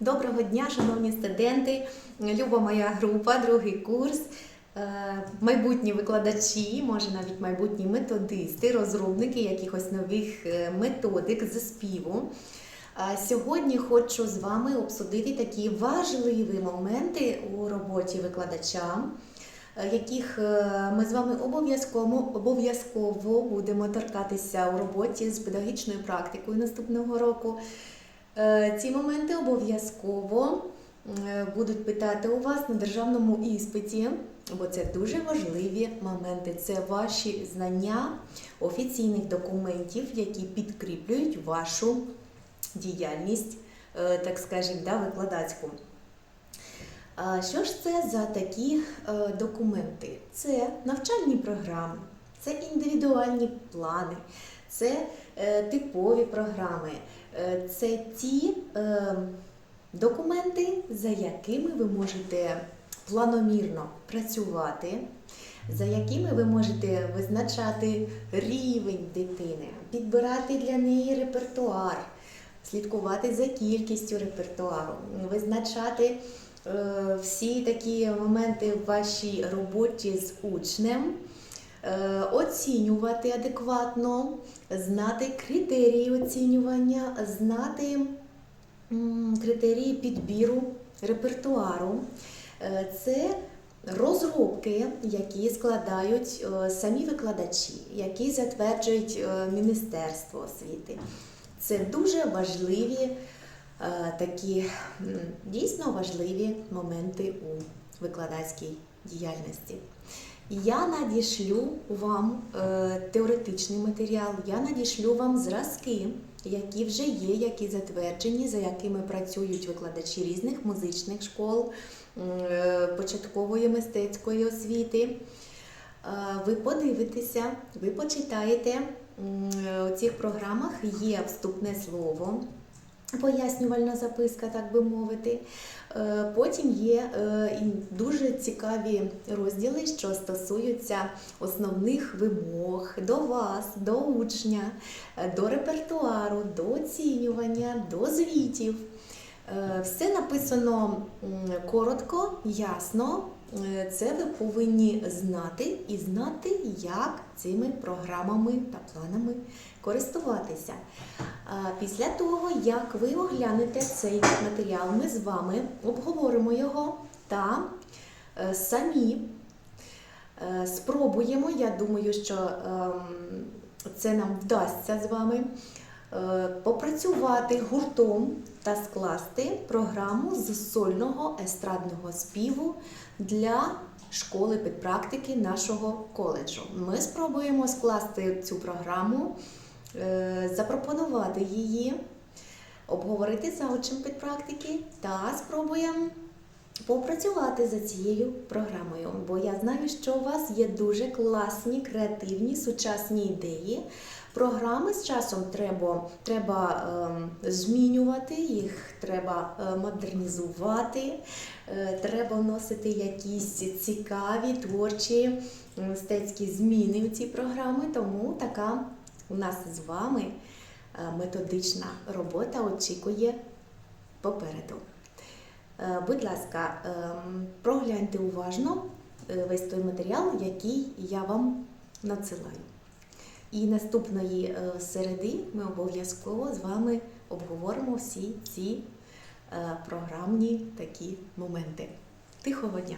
Доброго дня, шановні студенти, люба моя група, другий курс, е, майбутні викладачі, може навіть майбутні методисти, розробники якихось нових е, методик з співу. Сьогодні хочу з вами обсудити такі важливі моменти у роботі викладача, е, яких е, ми з вами обов'язково обов'язково будемо торкатися у роботі з педагогічною практикою наступного року. Е, Ці моменти обов'язково е, будуть питати у вас на державному іспиті, бо це дуже важливі моменти. Це ваші знання офіційних документів, які підкріплюють вашу діяльність, е, так скажемо, да, викладацьку. Що ж це за такі документи? Це навчальні програми, це індивідуальні плани, це е, типові програми, Е, це ті е, документи, за якими ви можете планомірно працювати, за якими ви можете визначати рівень дитини, підбирати для неї репертуар, слідкувати за кількістю репертуару, визначати всі такі моменти в вашій роботі з учнем. Е, Оцінювати адекватно, знати критерії оцінювання, знати критерії підбіру репертуару. Е, Це розробки, які складають е, самі викладачі, які затверджують Міністерство освіти. Це дуже важливі такі дійсно важливі моменти у викладацькій діяльності. Я надішлю вам е, теоретичний матеріал, я надішлю вам зразки, які вже є, які затверджені, за якими працюють викладачі різних музичних школ, е, початкової мистецької освіти. Е, Ви подивитеся, ви почитаєте. Е, У цих програмах є вступне слово, пояснювальна записка, так би мовити. Е, Потім є е, дуже цікаві розділи, що стосуються основних вимог до вас, до учня, до репертуару, до оцінювання, до звітів. Е, Все написано коротко, ясно. Це ви повинні знати і знати, як цими програмами та планами користуватися. Після того, як ви оглянете цей матеріал, ми з вами обговоримо його та е, самі е, спробуємо. Я думаю, що ем, це нам вдасться з вами е, попрацювати гуртом та скласти програму з сольного естрадного співу для школи підпрактики нашого коледжу. Ми спробуємо скласти цю програму, запропонувати її, обговорити з заучем підпрактики та спробуємо попрацювати за цією програмою. Бо я знаю, що у вас є дуже класні, креативні, сучасні ідеї. Програми з часом треба, треба ем, змінювати, їх треба е, модернізувати, е, треба вносити якісь цікаві, творчі, мистецькі зміни в ці програми. Тому така у нас з вами е, методична робота очікує попереду. Е, Будь ласка, ем, прогляньте уважно е, весь той матеріал, який я вам надсилаю. І наступної середи ми обов'язково з вами обговоримо всі ці програмні такі моменти. Тихого дня!